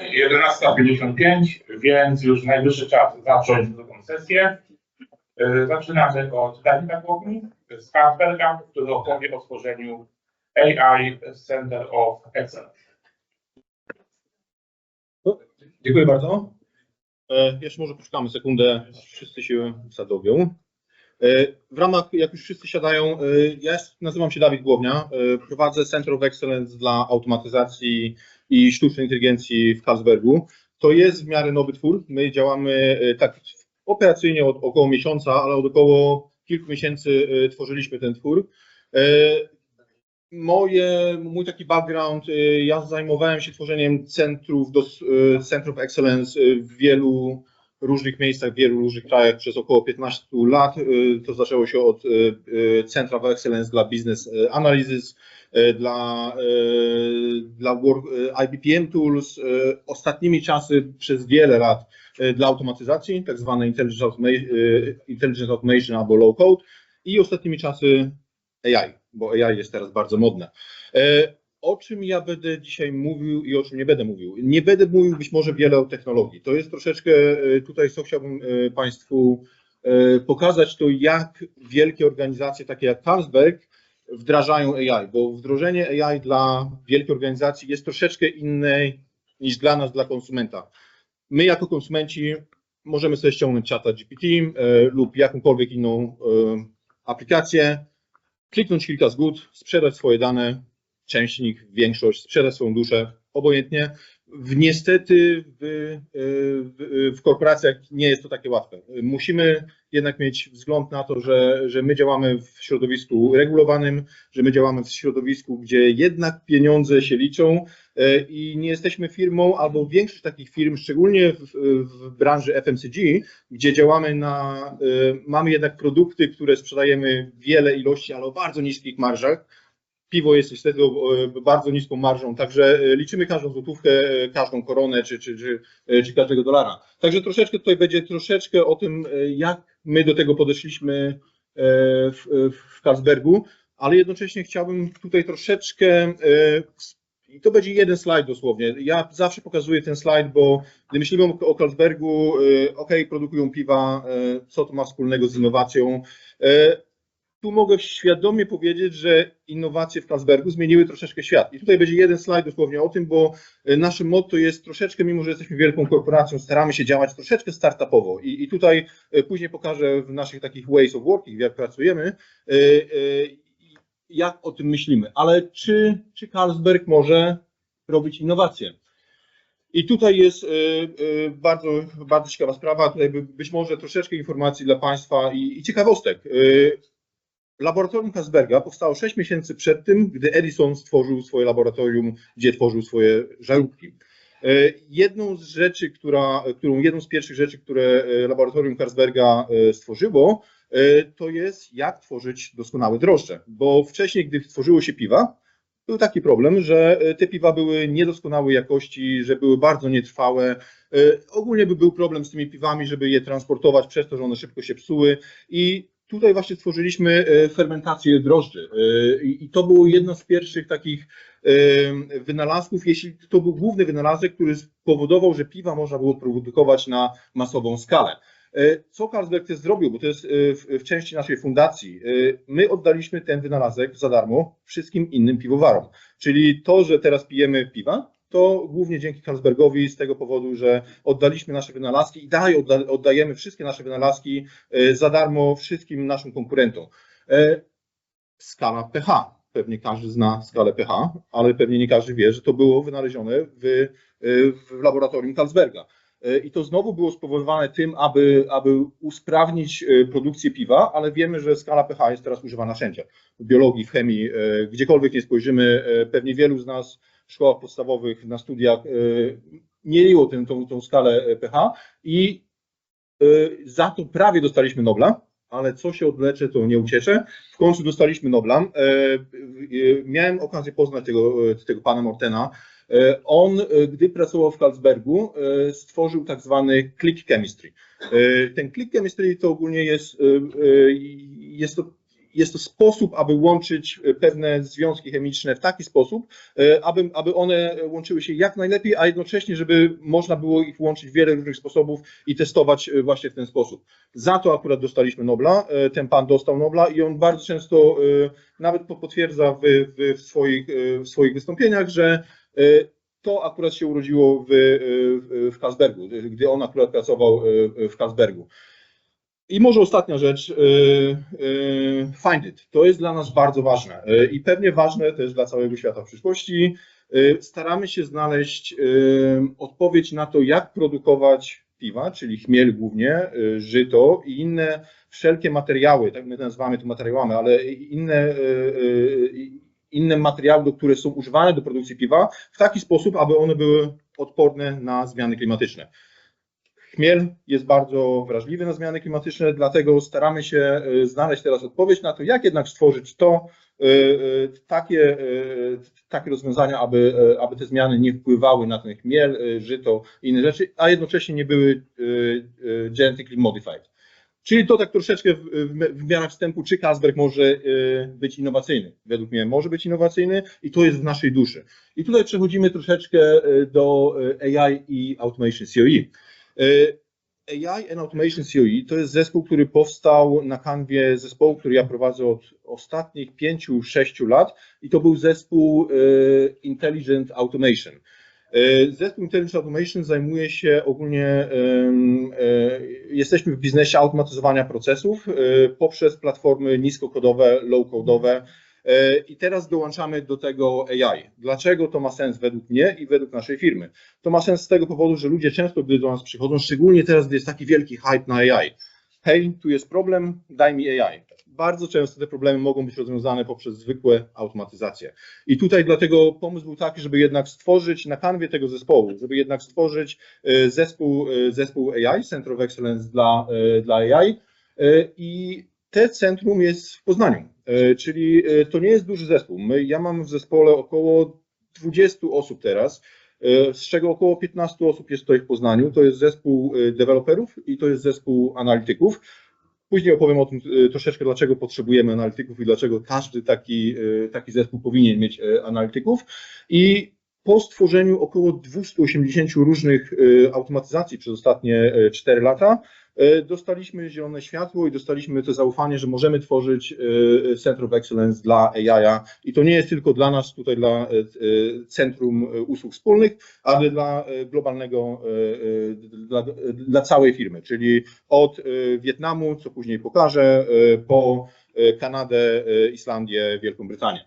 11.55, więc już najwyższy czas zacząć drugą sesję. Yy, Zaczynamy od Dawida Bogni z Carlsberga, który opowie o stworzeniu AI Center of Excellence. Dziękuję bardzo. E, jeszcze może poczekamy sekundę, wszyscy się sadowią. E, w ramach, jak już wszyscy siadają, e, ja nazywam się Dawid Głownia, e, prowadzę Center of Excellence dla automatyzacji i sztucznej inteligencji w Carlsbergu. To jest w miarę nowy twór. My działamy tak operacyjnie od około miesiąca, ale od około kilku miesięcy tworzyliśmy ten twór. Moje, mój taki background, ja zajmowałem się tworzeniem centrów, dos, y, centrów excellence w wielu różnych miejscach, w wielu różnych krajach przez około 15 lat. Y, To zaczęło się od y, y, Centra of Excellence dla Business Analysis, dla, dla IBPM Tools, ostatnimi czasy przez wiele lat dla automatyzacji, tak zwane Intelligent Automation albo Low Code i ostatnimi czasy AI, bo AI jest teraz bardzo modne. O czym ja będę dzisiaj mówił i o czym nie będę mówił? Nie będę mówił być może wiele o technologii. To jest troszeczkę e, tutaj, co chciałbym e, Państwu e, pokazać, to jak wielkie organizacje takie jak Carlsberg wdrażają AI, bo wdrożenie AI dla wielkiej organizacji jest troszeczkę inne niż dla nas, dla konsumenta. My jako konsumenci możemy sobie ściągnąć czata GPT e, lub jakąkolwiek inną e, aplikację, kliknąć kilka zgód, sprzedać swoje dane, część z nich, większość, sprzedać swoją duszę, obojętnie. W, niestety w, w, w korporacjach nie jest to takie łatwe. Musimy jednak mieć wzgląd na to, że, że my działamy w środowisku regulowanym, że my działamy w środowisku, gdzie jednak pieniądze się liczą e, i nie jesteśmy firmą, albo większość takich firm, szczególnie w, w branży FMCG, gdzie działamy na, y, mamy jednak produkty, które sprzedajemy wiele ilości, ale o bardzo niskich marżach. Piwo jest niestety o bardzo niską marżą, także y, liczymy każdą złotówkę, y, każdą koronę czy, czy, czy, czy każdego dolara. Także troszeczkę tutaj będzie troszeczkę o tym, jak my do tego podeszliśmy w, w ale jednocześnie chciałbym tutaj troszeczkę i to będzie jeden slajd dosłownie. Ja zawsze pokazuję ten slajd, bo gdy myślimy o, Carlsbergu, ok, produkują piwa, co to ma wspólnego z innowacją? Tu mogę świadomie powiedzieć, że innowacje w Carlsbergu zmieniły troszeczkę świat. I tutaj będzie jeden slajd dosłownie o tym, bo y, naszym motto jest troszeczkę, mimo że jesteśmy wielką korporacją, staramy się działać troszeczkę startupowo. I, i tutaj y, później pokażę w naszych takich ways of working, jak pracujemy, y, jak o tym myślimy. Ale czy, czy Carlsberg może robić innowacje? I tutaj jest bardzo, bardzo ciekawa sprawa, tutaj by- być może troszeczkę informacji dla Państwa i, i ciekawostek. Laboratorium Carlsberga powstało 6 miesięcy przed tym, gdy Edison stworzył swoje laboratorium, gdzie tworzył swoje żarówki. Y, Jedną z rzeczy, która, którą, jedną z pierwszych rzeczy, które y, laboratorium Carlsberga y, stworzyło, to jest jak tworzyć doskonałe drożdże. Bo wcześniej, gdy tworzyło się piwa, był taki problem, że e, te piwa były niedoskonałej jakości, że były bardzo nietrwałe. E, Ogólnie by był problem z tymi piwami, żeby je transportować przez to, że one szybko się psuły i tutaj właśnie stworzyliśmy e, fermentację drożdży E, i to było jedno z pierwszych takich e, wynalazków, jeśli to był główny wynalazek, który spowodował, że piwa można było produkować na masową skalę. Co Carlsberg też zrobił, bo to jest w, części naszej fundacji, my oddaliśmy ten wynalazek za darmo wszystkim innym piwowarom. Czyli to, że teraz pijemy piwa, to głównie dzięki Carlsbergowi z tego powodu, że oddaliśmy nasze wynalazki i dalej odda, oddajemy wszystkie nasze wynalazki e, za darmo wszystkim naszym konkurentom. E, Skala pH. Pewnie każdy zna skalę pH, ale pewnie nie każdy wie, że to było wynalezione w, e, w laboratorium Carlsberga. I to znowu było spowodowane tym, aby, aby usprawnić produkcję piwa, ale wiemy, że skala pH jest teraz używana wszędzie. W biologii, w chemii, gdziekolwiek nie spojrzymy, pewnie wielu z nas szkołach podstawowych, na studiach e, mieliło tę, tą, tą skalę e, pH i e, za to prawie dostaliśmy Nobla, ale co się odlecze, to nie uciecze. W końcu dostaliśmy Nobla. E, e, Miałem okazję poznać tego, e, tego pana Mortena. On, gdy pracował w Carlsbergu, stworzył tak zwany click chemistry. Ten click chemistry to ogólnie jest, jest to jest to sposób, aby łączyć e, pewne związki chemiczne w taki sposób, e, aby, aby one łączyły się jak najlepiej, a jednocześnie, żeby można było ich łączyć w wiele różnych sposobów i testować e, właśnie w ten sposób. Za to akurat dostaliśmy Nobla, ten pan dostał Nobla i on bardzo często nawet potwierdza w, w, w, swoich, w swoich wystąpieniach, że to akurat się urodziło w, w, Carlsbergu, gdy on akurat pracował w Carlsbergu. I może ostatnia rzecz, e, e, find it. To jest dla nas bardzo ważne e, i pewnie ważne też dla całego świata w przyszłości. Staramy się znaleźć odpowiedź na to, jak produkować piwa, czyli chmiel głównie, żyto i inne wszelkie materiały, tak my nazywamy to materiałami, ale inne, inne materiały, które są używane do produkcji piwa w taki sposób, aby one były odporne na zmiany klimatyczne. Chmiel jest bardzo wrażliwy na zmiany klimatyczne, dlatego staramy się e, znaleźć teraz odpowiedź na to, jak jednak stworzyć to, e, e, takie, takie rozwiązania, aby, aby te zmiany nie wpływały na ten chmiel, żyto i inne rzeczy, a jednocześnie nie były genetically modified. Czyli to tak troszeczkę w, w, miarę wstępu, czy Kasberg może być innowacyjny. Według mnie może być innowacyjny i to jest w naszej duszy. I tutaj przechodzimy troszeczkę do AI i Automation COE. E, AI and Automation COE to jest zespół, który powstał na kanwie zespołu, który ja prowadzę od ostatnich 5-6 lat i to był zespół e, Intelligent Automation. E, Zespół Intelligent Automation zajmuje się ogólnie, jesteśmy w biznesie automatyzowania procesów poprzez platformy niskokodowe, low-codowe i teraz dołączamy do tego AI. Dlaczego to ma sens według mnie i według naszej firmy? To ma sens z tego powodu, że ludzie często, gdy do nas przychodzą, szczególnie teraz, gdy jest taki wielki hype na AI. Hej, tu jest problem, daj mi AI. Bardzo często te problemy mogą być rozwiązane poprzez zwykłe automatyzacje. I tutaj dlatego pomysł był taki, żeby jednak stworzyć na kanwie tego zespołu, żeby jednak stworzyć e, zespół, e, zespół AI, Center of Excellence dla, e, dla AI. E, I te centrum jest w Poznaniu, E, czyli e, to nie jest duży zespół. My, ja mam w zespole około 20 osób teraz, e, z czego około 15 osób jest tutaj w Poznaniu. To jest zespół deweloperów i to jest zespół analityków. Później opowiem o tym troszeczkę, dlaczego potrzebujemy analityków i dlaczego każdy taki, taki zespół powinien mieć analityków. I po stworzeniu około 280 różnych e, automatyzacji przez ostatnie e, 4 lata, e, dostaliśmy zielone światło i dostaliśmy to zaufanie, że możemy tworzyć e, Center of Excellence dla AI. I to nie jest tylko dla nas, tutaj dla e, e, Centrum e, Usług Wspólnych, ale dla e, globalnego, e, e, dla, dla całej firmy, czyli od e, Wietnamu, co później pokażę, e, po e, Kanadę, e, Islandię, Wielką Brytanię.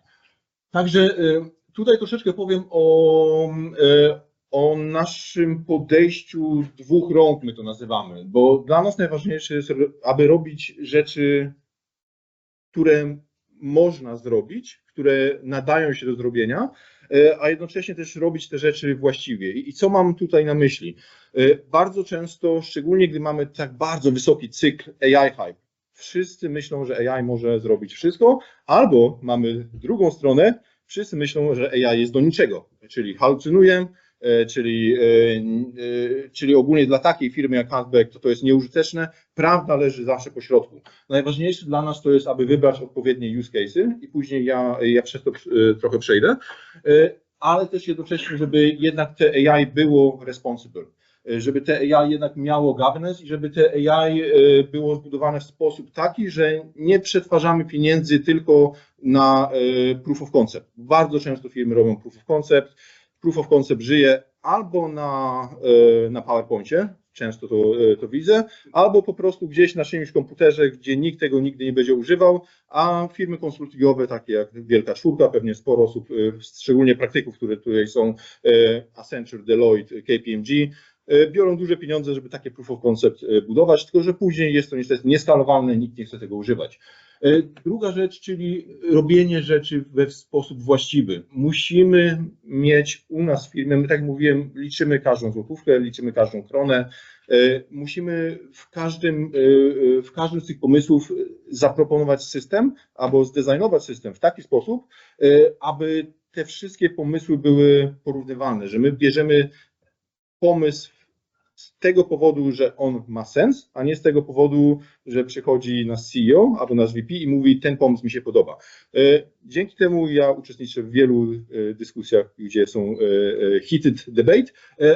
Także e, tutaj troszeczkę powiem o, e, o naszym podejściu dwóch rąk, my to nazywamy, bo dla nas najważniejsze jest, aby robić rzeczy, które można zrobić, które nadają się do zrobienia, e, a jednocześnie też robić te rzeczy właściwie. I co mam tutaj na myśli? E, Bardzo często, szczególnie gdy mamy tak bardzo wysoki cykl AI hype, wszyscy myślą, że AI może zrobić wszystko, albo mamy drugą stronę, wszyscy myślą, że AI jest do niczego, czyli halucynuje, e, czyli, e, e, czyli ogólnie dla takiej firmy jak Handback to to jest nieużyteczne. Prawda leży zawsze po środku. Najważniejsze dla nas to jest, aby wybrać odpowiednie use cases i później ja, ja przez to trochę przejdę, ale też jednocześnie, żeby jednak te AI było responsible żeby te AI jednak miało governance i żeby te AI e, było zbudowane w sposób taki, że nie przetwarzamy pieniędzy tylko na e, proof of concept. Bardzo często firmy robią proof of concept. Proof of concept żyje albo na, e, na PowerPoincie, często to, e, to widzę, albo po prostu gdzieś na czymś komputerze, gdzie nikt tego nigdy nie będzie używał, a firmy konsultingowe, takie jak Wielka Czwórka, pewnie sporo osób, e, szczególnie praktyków, które tutaj są, e, Accenture, Deloitte, KPMG, e, biorą duże pieniądze, żeby takie proof of concept e, budować, tylko że później jest to niestety nieskalowalne, nikt nie chce tego używać. E, Druga rzecz, czyli robienie rzeczy we sposób właściwy. Musimy mieć u nas w firmie, my tak mówiłem, liczymy każdą złotówkę, liczymy każdą kronę. E, Musimy w każdym, e, e, w każdym z tych pomysłów zaproponować system albo zdesignować system w taki sposób, e, aby te wszystkie pomysły były porównywalne, że my bierzemy pomysł z tego powodu, że on ma sens, a nie z tego powodu, że przychodzi nasz CEO albo nasz VP i mówi, ten pomysł mi się podoba. E, Dzięki temu ja uczestniczę w wielu e, dyskusjach, gdzie są e, heated debate,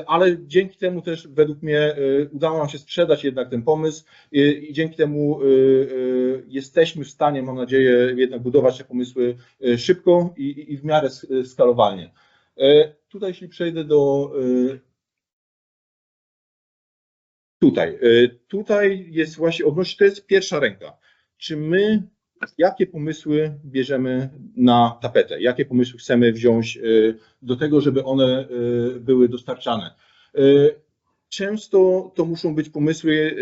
ale dzięki temu też według mnie udało nam się sprzedać jednak ten pomysł i, dzięki temu jesteśmy w stanie, mam nadzieję, jednak budować te pomysły szybko i, w miarę skalowalnie. Tutaj jeśli przejdę do tutaj, e, tutaj jest właśnie odnośnie, to jest pierwsza ręka. Czy my, jakie pomysły bierzemy na tapetę? Jakie pomysły chcemy wziąć e, do tego, żeby one e, były dostarczane? Często to muszą być pomysły,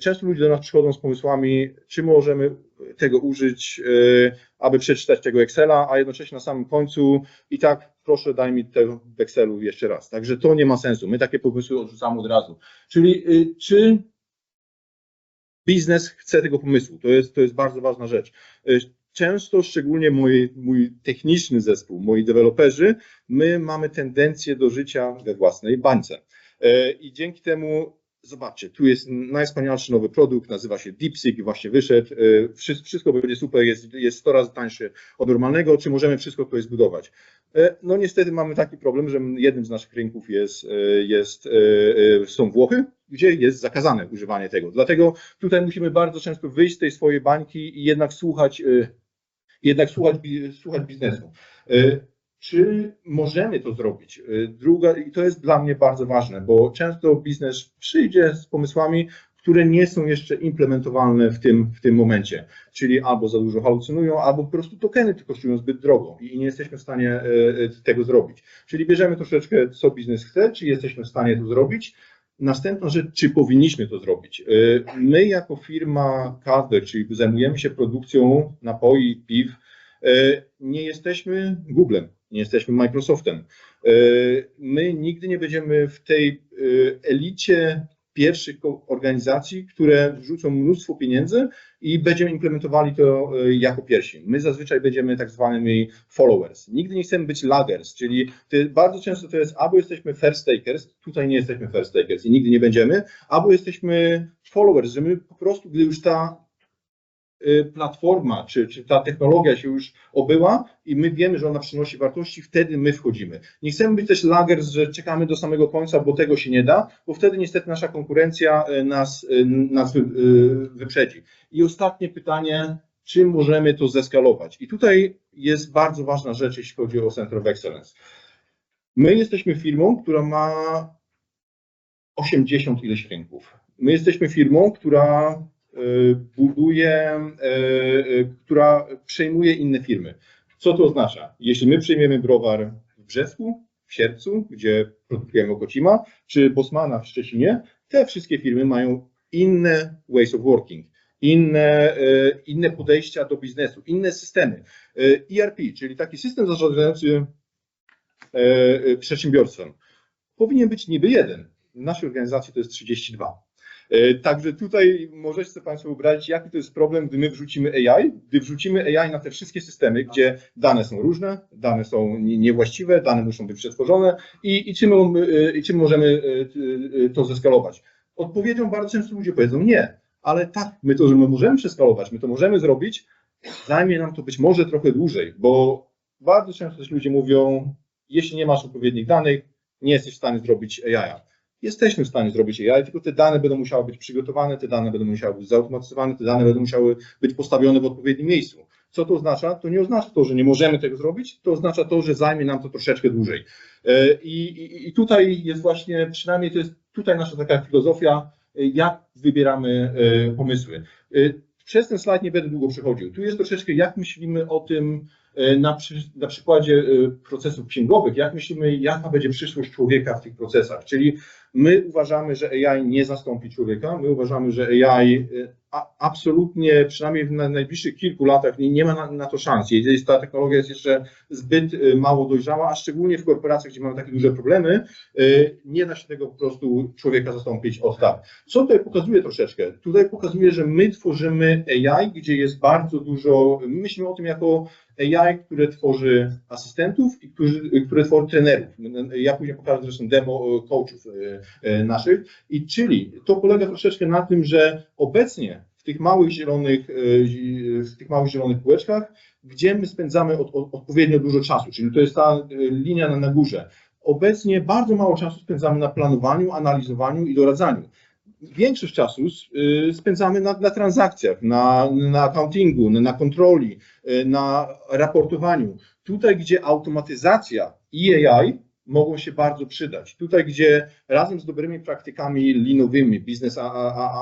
często ludzie do nas przychodzą z pomysłami, czy możemy tego użyć, e, aby przeczytać tego Excela, a jednocześnie na samym końcu i tak proszę daj mi tego w Excelu jeszcze raz. Także to nie ma sensu. My takie pomysły odrzucamy od razu. Czyli y, czy biznes chce tego pomysłu? To jest, to jest bardzo ważna rzecz. Y, Często, szczególnie mój, mój techniczny zespół, moi deweloperzy, my mamy tendencję do życia we własnej bańce. Y, I dzięki temu Zobaczcie, tu jest najwspanialszy nowy produkt, nazywa się DeepSeek właśnie wyszedł. Wszy- Wszystko będzie super, jest, jest 100 razy tańszy od normalnego. Czy możemy wszystko tutaj zbudować? E, No niestety mamy taki problem, że jednym z naszych rynków jest, e, jest, e, e, są Włochy, gdzie jest zakazane używanie tego. Dlatego tutaj musimy bardzo często wyjść z tej swojej bańki i jednak słuchać, e, jednak słuchać, słuchać biznesu. Czy możemy to zrobić? E, Druga, i to jest dla mnie bardzo ważne, bo często biznes przyjdzie z pomysłami, które nie są jeszcze implementowalne w tym, w tym momencie. Czyli albo za dużo halucynują, albo po prostu tokeny te kosztują zbyt drogo i nie jesteśmy w stanie e, e, tego zrobić. Czyli bierzemy troszeczkę, co biznes chce, czy jesteśmy w stanie to zrobić. Następna rzecz, czy powinniśmy to zrobić. My jako firma Carver, czyli zajmujemy się produkcją napoi, piw, nie jesteśmy Googlem, nie jesteśmy Microsoftem. E, My nigdy nie będziemy w tej e, elicie pierwszych organizacji, które wrzucą mnóstwo pieniędzy i będziemy implementowali to e, jako pierwsi. My zazwyczaj będziemy tak zwanymi followers. Nigdy nie chcemy być laggers, czyli bardzo często to jest albo jesteśmy first takers, tutaj nie jesteśmy first takers i nigdy nie będziemy, albo jesteśmy followers, że my po prostu, gdy już ta platforma, czy, czy ta technologia się już obyła i my wiemy, że ona przynosi wartości, wtedy my wchodzimy. Nie chcemy być też lagers, że czekamy do samego końca, bo tego się nie da, bo wtedy niestety nasza konkurencja y, nas, y, nas wy- y, wyprzedzi. I ostatnie pytanie, czy możemy to zeskalować? I tutaj jest bardzo ważna rzecz, jeśli chodzi o Center of Excellence. My jesteśmy firmą, która ma 80 ileś rynków. My jesteśmy firmą, która y, buduje, y, y, która przejmuje inne firmy. Co to oznacza? Jeśli my przejmiemy browar w Brzesku, w Sierpcu, gdzie produkujemy Okocima, czy Bosmana w Szczecinie, te wszystkie firmy mają inne ways of working, inne, y, inne podejścia do biznesu, inne systemy. Y, ERP, czyli taki system zarządzający y, y, przedsiębiorstwem, powinien być niby jeden. W naszej organizacji to jest 32. E, Także tutaj możecie sobie Państwo wyobrazić, jaki to jest problem, gdy my wrzucimy AI, gdy wrzucimy AI na te wszystkie systemy, gdzie dane są różne, dane są nie- niewłaściwe, dane muszą być przetworzone i, i, czym, e, i czym możemy e, to zeskalować. Odpowiedzią bardzo często ludzie powiedzą nie, ale tak, my to my możemy przeskalować, my to możemy zrobić, zajmie nam to być może trochę dłużej, bo bardzo często ludzie mówią, jeśli nie masz odpowiednich danych, nie jesteś w stanie zrobić AI. Jesteśmy w stanie zrobić AI, tylko te dane będą musiały być przygotowane, te dane będą musiały być zautomatyzowane, te dane będą musiały być postawione w odpowiednim miejscu. Co to oznacza? To nie oznacza to, że nie możemy tego zrobić, to oznacza to, że zajmie nam to troszeczkę dłużej. E, I, i, i tutaj jest właśnie, przynajmniej to jest tutaj nasza taka filozofia, e, jak wybieramy e, pomysły. Przez ten slajd nie będę długo przechodził. Tu jest troszeczkę, jak myślimy o tym, na, przy, na przykładzie e, procesów księgowych, jak myślimy, jaka będzie przyszłość człowieka w tych procesach. Czyli my uważamy, że AI nie zastąpi człowieka, my uważamy, że AI e, absolutnie, przynajmniej w na- najbliższych kilku latach, nie, nie ma na, na to szans. Jeżeli ta technologia jest jeszcze zbyt e, mało dojrzała, a szczególnie w korporacjach, gdzie mamy takie duże problemy, e, nie da się tego po prostu człowieka zastąpić od tak. Co tutaj pokazuje troszeczkę? Tutaj pokazuje, że my tworzymy AI, gdzie jest bardzo dużo, my myślimy o tym jako AI, które tworzy asystentów i którzy, które tworzy trenerów. Ja później pokażę zresztą demo e, coachów e, e, naszych. I czyli to polega troszeczkę na tym, że obecnie w tych małych zielonych, zi- w tych małych zielonych kółeczkach, gdzie my spędzamy od, od, odpowiednio dużo czasu, czyli to jest ta linia na, na górze. Obecnie bardzo mało czasu spędzamy na planowaniu, analizowaniu i doradzaniu. Większość czasu y, spędzamy na, na transakcjach, na, na accountingu, na, na kontroli, y, na raportowaniu. Tutaj, gdzie automatyzacja i AI mogą się bardzo przydać. Tutaj, gdzie razem z dobrymi praktykami linowymi, biznes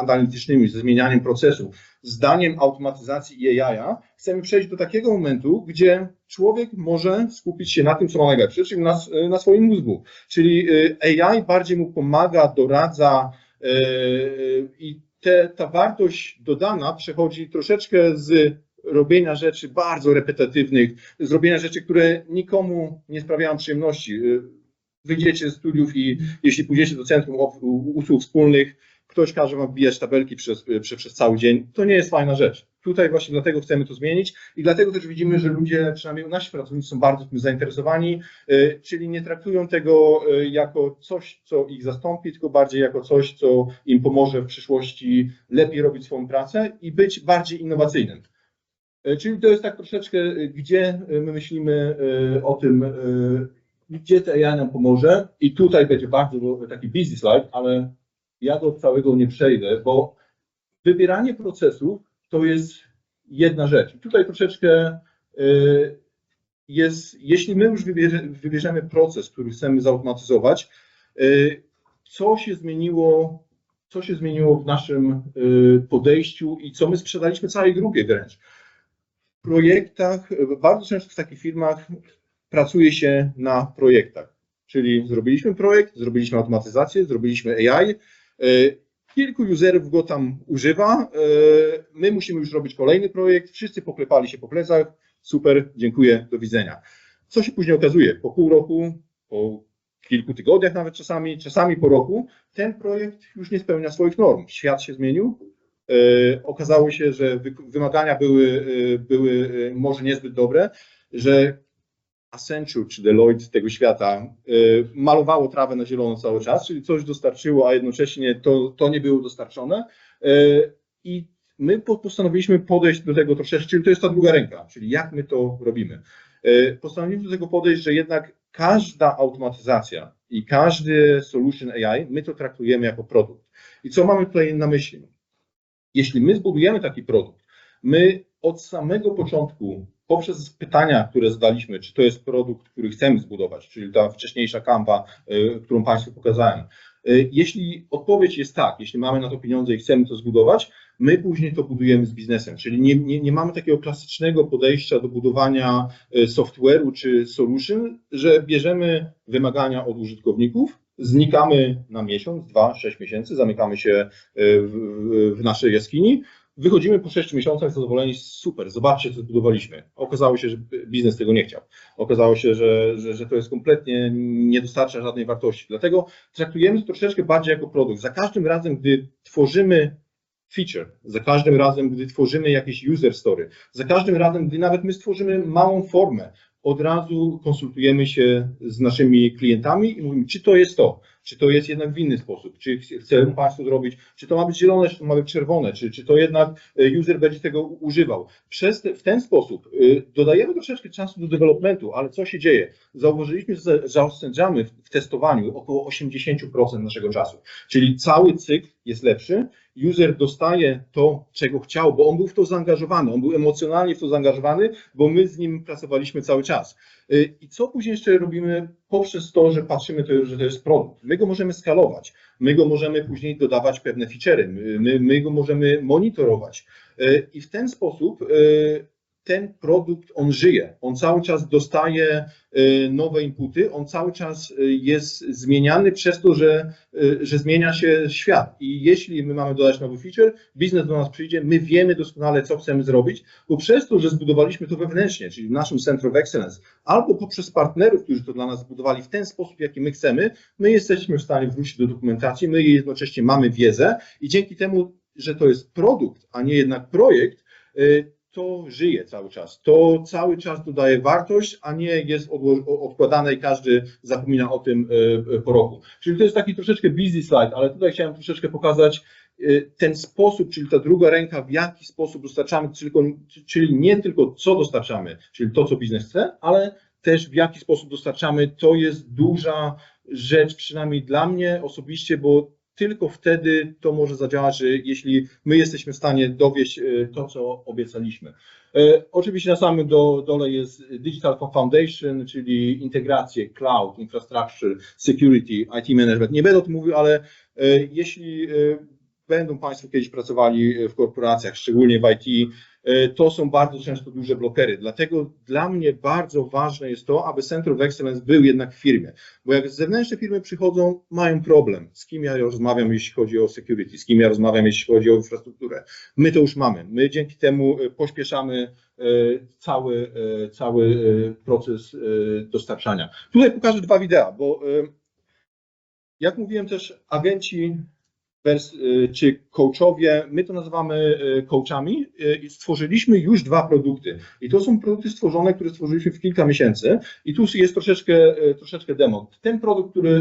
analitycznymi, ze zmienianiem procesu, zdaniem automatyzacji i AI, chcemy przejść do takiego momentu, gdzie człowiek może skupić się na tym, co ma najlepsze, czyli na, na swoim mózgu. Czyli y, AI bardziej mu pomaga, doradza i te, ta wartość dodana przechodzi troszeczkę z robienia rzeczy bardzo repetatywnych, z robienia rzeczy, które nikomu nie sprawiają przyjemności. Y, Wyjdziecie z studiów i jeśli pójdziecie do centrum usług wspólnych, ktoś każe wam wbijać tabelki przez, przez, przez cały dzień. To nie jest fajna rzecz. Tutaj właśnie dlatego chcemy to zmienić i dlatego też widzimy, że ludzie, przynajmniej nasi pracownicy są bardzo tym zainteresowani, y, czyli nie traktują tego y, jako coś, co ich zastąpi, tylko bardziej jako coś, co im pomoże w przyszłości lepiej robić swoją pracę i być bardziej innowacyjnym. Y, Czyli to jest tak troszeczkę, y, gdzie y, my myślimy y, o tym, y, gdzie to AI nam pomoże i tutaj będzie bardzo taki busy slide, ale ja do całego nie przejdę, bo wybieranie procesów to jest jedna rzecz. Tutaj troszeczkę y, jest, jeśli my już wybierze, wybierzemy proces, który chcemy zautomatyzować, y, co się zmieniło, co się zmieniło w naszym y, podejściu i co my sprzedaliśmy całej grupie wręcz. W projektach, bardzo często w takich firmach pracuje się na projektach. Czyli zrobiliśmy projekt, zrobiliśmy automatyzację, zrobiliśmy AI, kilku userów go tam używa, y, my musimy już robić kolejny projekt, wszyscy poklepali się po plecach, super, dziękuję, do widzenia. Co się później okazuje? Po pół roku, po kilku tygodniach nawet czasami, czasami po roku, ten projekt już nie spełnia swoich norm. Świat się zmienił. y, Okazało się, że wy- wymagania były, były może niezbyt dobre, że Accenture czy Deloitte tego świata y, malowało trawę na zielono cały czas, czyli coś dostarczyło, a jednocześnie to, to nie było dostarczone. Y, I my po- postanowiliśmy podejść do tego troszeczkę, czyli to jest ta druga ręka, czyli jak my to robimy. Y, Postanowiliśmy do tego podejść, że jednak każda automatyzacja i każdy solution AI, my to traktujemy jako produkt. I co mamy tutaj na myśli? Jeśli my zbudujemy taki produkt, my od samego początku, poprzez pytania, które zadaliśmy, czy to jest produkt, który chcemy zbudować, czyli ta wcześniejsza kanwa, y, którą Państwu pokazałem. Y, Jeśli odpowiedź jest tak, jeśli mamy na to pieniądze i chcemy to zbudować, my później to budujemy z biznesem, czyli nie, nie, nie mamy takiego klasycznego podejścia do budowania y, software'u czy solution, że bierzemy wymagania od użytkowników, znikamy na miesiąc, dwa, sześć miesięcy, zamykamy się w, w, w naszej jaskini, wychodzimy po sześciu miesiącach zadowoleni, super, zobaczcie, co zbudowaliśmy. Okazało się, że biznes tego nie chciał. Okazało się, że, że, że to jest kompletnie nie dostarcza żadnej wartości. Dlatego traktujemy to troszeczkę bardziej jako produkt. Za każdym razem, gdy tworzymy feature, za każdym razem, gdy tworzymy jakieś user story, za każdym razem, gdy nawet my stworzymy małą formę, od razu konsultujemy się z naszymi klientami i mówimy, czy to jest to, czy to jest jednak w inny sposób, czy ch- chcemy Państwo zrobić, czy to ma być zielone, czy to ma być czerwone, czy, czy to jednak e, user będzie tego używał. Przez te, w ten sposób y, dodajemy troszeczkę czasu do developmentu, ale co się dzieje? Zauważyliśmy, że zaoszczędzamy w, w testowaniu około 80% naszego czasu, czyli cały cykl jest lepszy, user dostaje to, czego chciał, bo on był w to zaangażowany, on był emocjonalnie w to zaangażowany, bo my z nim pracowaliśmy cały czas. Y, I co później jeszcze robimy poprzez to, że patrzymy, to, że to jest produkt? My go możemy skalować, my go możemy później dodawać pewne feature'y, my, my, go możemy monitorować. Y, I w ten sposób y, ten produkt, on żyje, on cały czas dostaje y, nowe inputy, on cały czas y, jest zmieniany przez to, że, y, że zmienia się świat. I jeśli my mamy dodać nowy feature, biznes do nas przyjdzie, my wiemy doskonale, co chcemy zrobić, bo przez to, że zbudowaliśmy to wewnętrznie, czyli w naszym Center of Excellence, albo poprzez partnerów, którzy to dla nas zbudowali w ten sposób, jaki my chcemy, my jesteśmy w stanie wrócić do dokumentacji, my jednocześnie mamy wiedzę i dzięki temu, że to jest produkt, a nie jednak projekt, to żyje cały czas. To cały czas dodaje wartość, a nie jest odkładane i każdy zapomina o tym e, e, po roku. Czyli to jest taki troszeczkę busy slide, ale tutaj chciałem troszeczkę pokazać e, ten sposób, czyli ta druga ręka, w jaki sposób dostarczamy, czyli nie tylko co dostarczamy, czyli to, co biznes chce, ale też w jaki sposób dostarczamy, to jest duża rzecz, przynajmniej dla mnie osobiście, bo tylko wtedy to może zadziałać, jeśli my jesteśmy w stanie dowieść e, to, co obiecaliśmy. E, Oczywiście na samym do, dole jest Digital Foundation, czyli integracje, cloud, infrastructure, security, IT management. Nie będę o tym mówił, ale e, jeśli będą Państwo kiedyś pracowali w korporacjach, szczególnie w IT, to są bardzo często duże blokery. Dlatego dla mnie bardzo ważne jest to, aby Center of Excellence był jednak w firmie. Bo jak zewnętrzne firmy przychodzą, mają problem. Z kim ja rozmawiam, jeśli chodzi o security, z kim ja rozmawiam, jeśli chodzi o infrastrukturę. My to już mamy. My dzięki temu e, pośpieszamy e, cały, e, cały e, proces e, dostarczania. Tutaj pokażę dwa wideo, bo e, jak mówiłem też, agenci czy coachowie, my to nazywamy y, coachami, y, stworzyliśmy już dwa produkty. I to są produkty stworzone, które stworzyliśmy w kilka miesięcy. I tu jest troszeczkę, y, troszeczkę demo. Ten produkt, który y,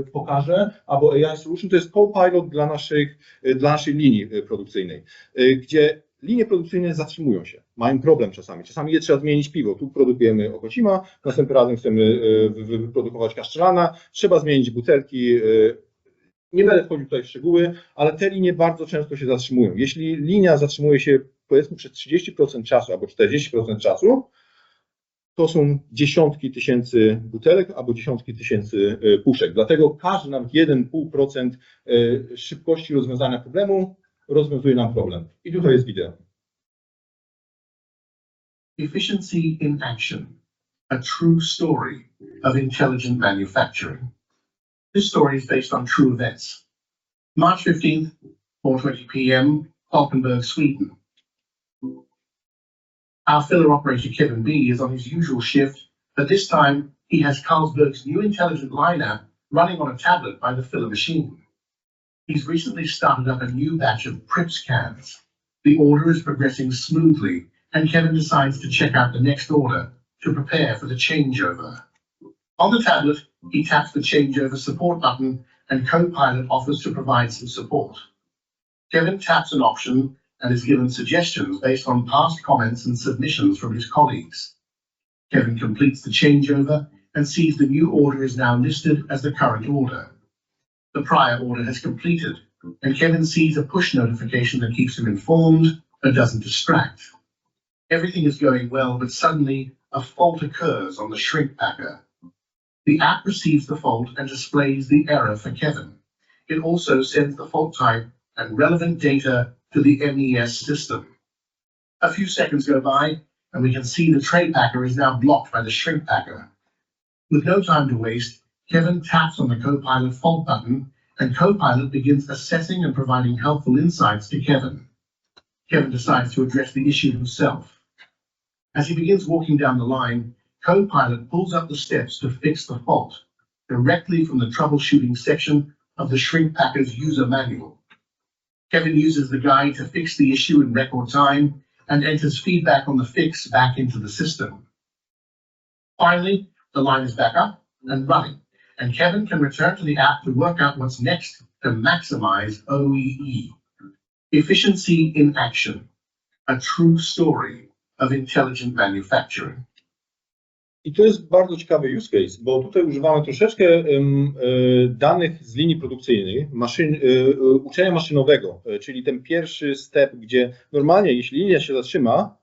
y, pokażę, albo AI Solution, to jest co-pilot dla, naszych, y, dla naszej linii y, produkcyjnej, y, gdzie linie produkcyjne zatrzymują się, mają problem czasami. Czasami je trzeba zmienić piwo. Tu produkujemy Okocima, następnym razem chcemy y, wy- wy- wyprodukować kaszczelana, trzeba zmienić butelki, y, nie będę wchodził tutaj w szczegóły, ale te linie bardzo często się zatrzymują. Jeśli linia zatrzymuje się powiedzmy przez 30% czasu albo 40% czasu, to są dziesiątki tysięcy butelek albo dziesiątki tysięcy y, puszek. Dlatego każdy nawet 1,5% y, szybkości rozwiązania problemu rozwiązuje nam problem. I tutaj jest wideo. Efficiency in Action, a true story of intelligent manufacturing. This story is based on true events. March 15th, 4.20 p.m., Falkenberg, Sweden. Our filler operator Kevin B is on his usual shift, but this time he has Carlsberg's new intelligent liner running on a tablet by the filler machine. He's recently started up a new batch of Prips cans. The order is progressing smoothly and Kevin decides to check out the next order to prepare for the changeover. On the tablet, he taps the changeover support button and Copilot offers to provide some support. Kevin taps an option and is given suggestions based on past comments and submissions from his colleagues. Kevin completes the changeover and sees the new order is now listed as the current order. The prior order has completed, and Kevin sees a push notification that keeps him informed but doesn't distract. Everything is going well, but suddenly a fault occurs on the shrink packer. The app receives the fault and displays the error for Kevin. It also sends the fault type and relevant data to the MES system. A few seconds go by, and we can see the tray packer is now blocked by the shrink packer. With no time to waste, Kevin taps on the Copilot fault button, and Copilot begins assessing and providing helpful insights to Kevin. Kevin decides to address the issue himself. As he begins walking down the line, Copilot pulls up the steps to fix the fault directly from the troubleshooting section of the Shrink Packer's user manual. Kevin uses the guide to fix the issue in record time and enters feedback on the fix back into the system. Finally, the line is back up and running, and Kevin can return to the app to work out what's next to maximize OEE. Efficiency in action, a true story of intelligent manufacturing. I to jest bardzo ciekawy use case, bo tutaj używamy troszeczkę e, danych z linii produkcyjnej, maszyn, e, uczenia maszynowego, e, czyli ten pierwszy step, gdzie normalnie jeśli linia się zatrzyma,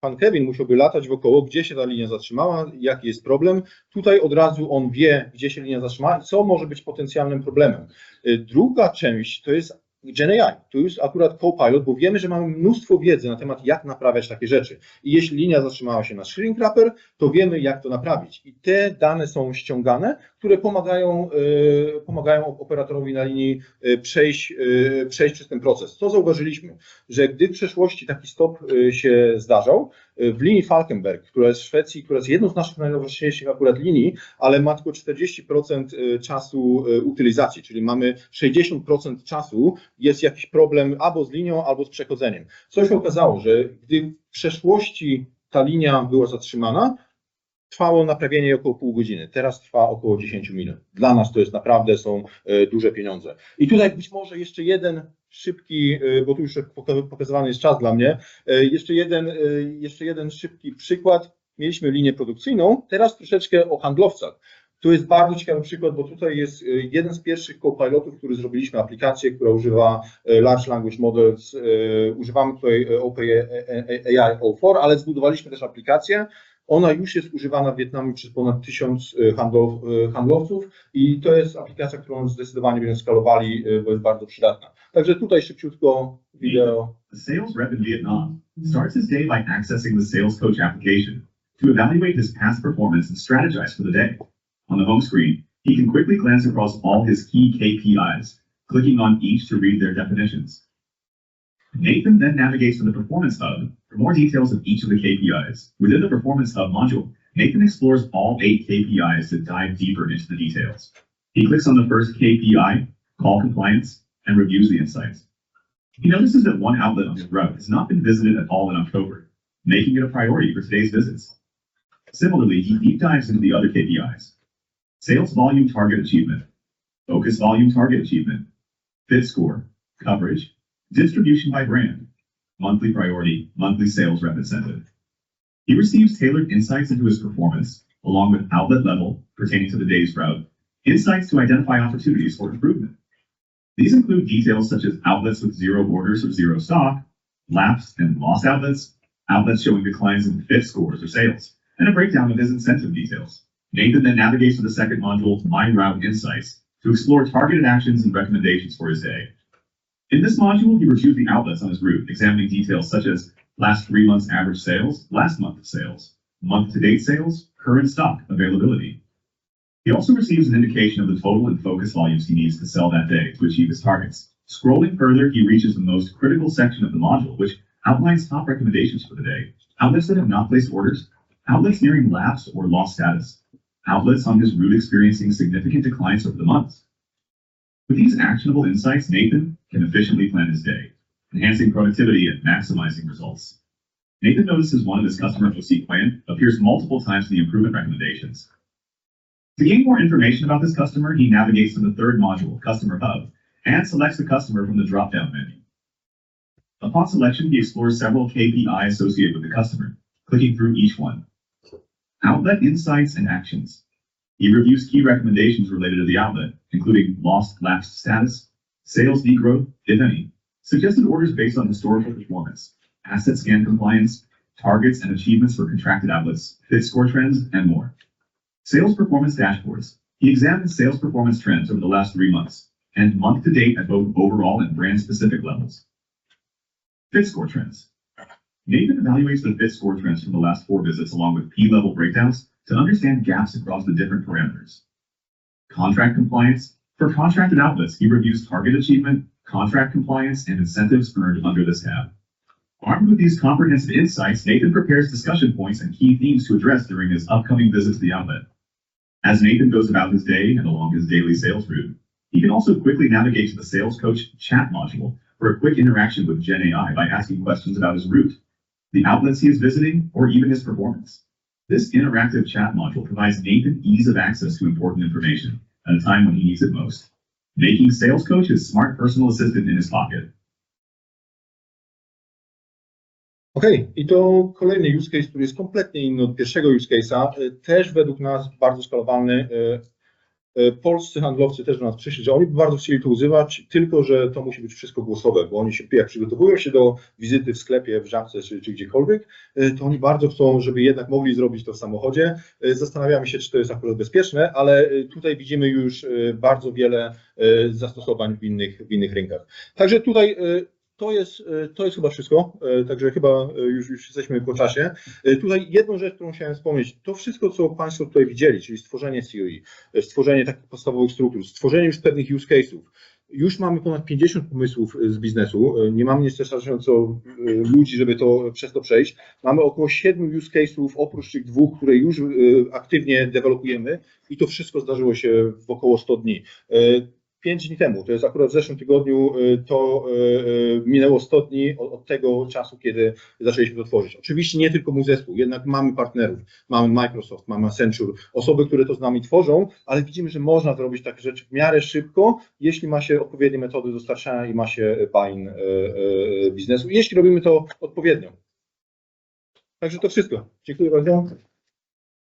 pan Kevin musiałby latać wokoło, gdzie się ta linia zatrzymała, jaki jest problem. Tutaj od razu on wie, gdzie się linia zatrzymała i co może być potencjalnym problemem. Druga część to jest Gen AI. To jest akurat Copilot, bo wiemy, że mamy mnóstwo wiedzy na temat, jak naprawiać takie rzeczy. I jeśli linia zatrzymała się na shrink wrapper, to wiemy, jak to naprawić. I te dane są ściągane, które pomagają, e, pomagają operatorowi na linii e, przejść, e, przejść przez ten proces. Co zauważyliśmy? Że gdy w przeszłości taki stop się zdarzał, y, w linii Falkenberg, która jest w Szwecji, która jest jedną z naszych najnowocześniejszych akurat linii, ale ma tylko 40% y, czasu y, utylizacji, czyli mamy 60% czasu jest jakiś problem albo z linią, albo z przechodzeniem. Co się okazało, że gdy w przeszłości ta linia była zatrzymana, trwało naprawienie około pół godziny. Teraz trwa około 10 minut. Dla nas to jest naprawdę są e, duże pieniądze. I tutaj być może jeszcze jeden szybki, e, bo tu już poka- pokazywany jest czas dla mnie, e, jeszcze jeden, jeszcze jeden szybki przykład. Mieliśmy linię produkcyjną, teraz troszeczkę o handlowcach. Tu jest bardzo ciekawy przykład, bo tutaj jest jeden z pierwszych co-pilotów, który zrobiliśmy aplikację, która używa Large Language Models. Używamy tutaj OpenAI O4, ale zbudowaliśmy też aplikację, ona już jest używana w Wietnamie przez ponad tysiąc e, handlow, e, handlowców i to jest aplikacja, którą zdecydowanie będziemy skalowali, e, bo jest bardzo przydatna. Także tutaj szybciutko wideo. The sales rep in Vietnam starts his day by accessing the Sales Coach application to evaluate his past performance and strategize for the day. On the home screen, he can quickly glance across all his key KPIs, clicking on each to read their definitions. Nathan then navigates to the Performance Hub for more details of each of the KPIs. Within the Performance Hub module, Nathan explores all eight KPIs to dive deeper into the details. He clicks on the first KPI, call compliance, and reviews the insights. He notices that one outlet on his route has not been visited at all in October, making it a priority for today's visits. Similarly, he deep dives into the other KPIs. Sales volume target achievement, focus volume target achievement, fit score, coverage, distribution by brand, monthly priority, monthly sales rep. He receives tailored insights into his performance, along with outlet level pertaining to the day's route, insights to identify opportunities for improvement. These include details such as outlets with zero orders or zero stock, lapsed and lost outlets, outlets showing declines in fit scores or sales, and a breakdown of his incentive details. Nathan then navigates to the second module, My Route Insights, to explore targeted actions and recommendations for his day. In this module, he reviews the outlets on his route, examining details such as last three months average sales, last month sales, month to date sales, current stock availability. He also receives an indication of the total and focus volumes he needs to sell that day to achieve his targets. Scrolling further, he reaches the most critical section of the module, which outlines top recommendations for the day. Outlets that have not placed orders, outlets nearing lapse or lost status, outlets on his route experiencing significant declines over the months. With these actionable insights, Nathan can efficiently plan his day, enhancing productivity and maximizing results. Nathan notices one of his customer OC plan appears multiple times in the improvement recommendations. To gain more information about this customer, he navigates to the third module, Customer Hub, and selects the customer from the drop-down menu. Upon selection, he explores several KPI associated with the customer, clicking through each one. Outlet insights and actions. He reviews key recommendations related to the outlet, including lost lapsed status, sales degrowth, if any, suggested orders based on historical performance, asset scan compliance, targets and achievements for contracted outlets, fit score trends, and more. Sales performance dashboards. He examines sales performance trends over the last three months and month to date at both overall and brand specific levels. Fit score trends. Nathan evaluates the fit score trends from the last four visits along with P level breakdowns to understand gaps across the different parameters. Contract compliance. For contracted outlets, he reviews target achievement, contract compliance, and incentives earned under this tab. Armed with these comprehensive insights, Nathan prepares discussion points and key themes to address during his upcoming visit to the outlet. As Nathan goes about his day and along his daily sales route, he can also quickly navigate to the Sales Coach chat module for a quick interaction with Gen AI by asking questions about his route, the outlets he is visiting, or even his performance. This interactive chat module provides Nathan ease of access to important information at a time when he needs it most, making Sales Coach his smart personal assistant in his pocket. Okej, i to kolejny use case, który jest kompletnie inny od pierwszego use case'a, też według nas bardzo skalowalny. Y, Polscy handlowcy też do nas przyszli, że oni bardzo chcieli to używać, tylko że to musi być wszystko głosowe, bo oni się, jak przygotowują się do wizyty w sklepie, w żabce czy, czy gdziekolwiek, y, to oni bardzo chcą, żeby jednak mogli zrobić to w samochodzie. Y, Zastanawiamy się, czy to jest akurat bezpieczne, ale tutaj widzimy już bardzo wiele zastosowań w innych, w innych rynkach. Także tutaj to jest, y, to jest chyba wszystko, y, także chyba y, już, już jesteśmy po czasie. Tutaj jedną rzecz, którą chciałem wspomnieć, to wszystko, co Państwo tutaj widzieli, czyli stworzenie y, stworzenie takich podstawowych struktur, stworzenie już pewnych use case'ów, Już mamy ponad 50 pomysłów z biznesu. Nie mamy niestety ludzi, żeby to przez to przejść. Mamy około 7 use case'ów oprócz tych dwóch, które już aktywnie dewelopujemy i to wszystko zdarzyło się w około 100 dni. Y, Pięć dni temu, to jest akurat w zeszłym tygodniu, y, to y, y, minęło 100 dni od, tego czasu, kiedy zaczęliśmy to tworzyć. Oczywiście nie tylko mój zespół, jednak mamy partnerów, mamy Microsoft, mamy Accenture, osoby, które to z nami tworzą, ale widzimy, że można zrobić takie rzeczy w miarę szybko, jeśli ma się odpowiednie metody dostarczania i ma się buy-in biznesu, jeśli robimy to odpowiednio. Także to wszystko. Dziękuję bardzo.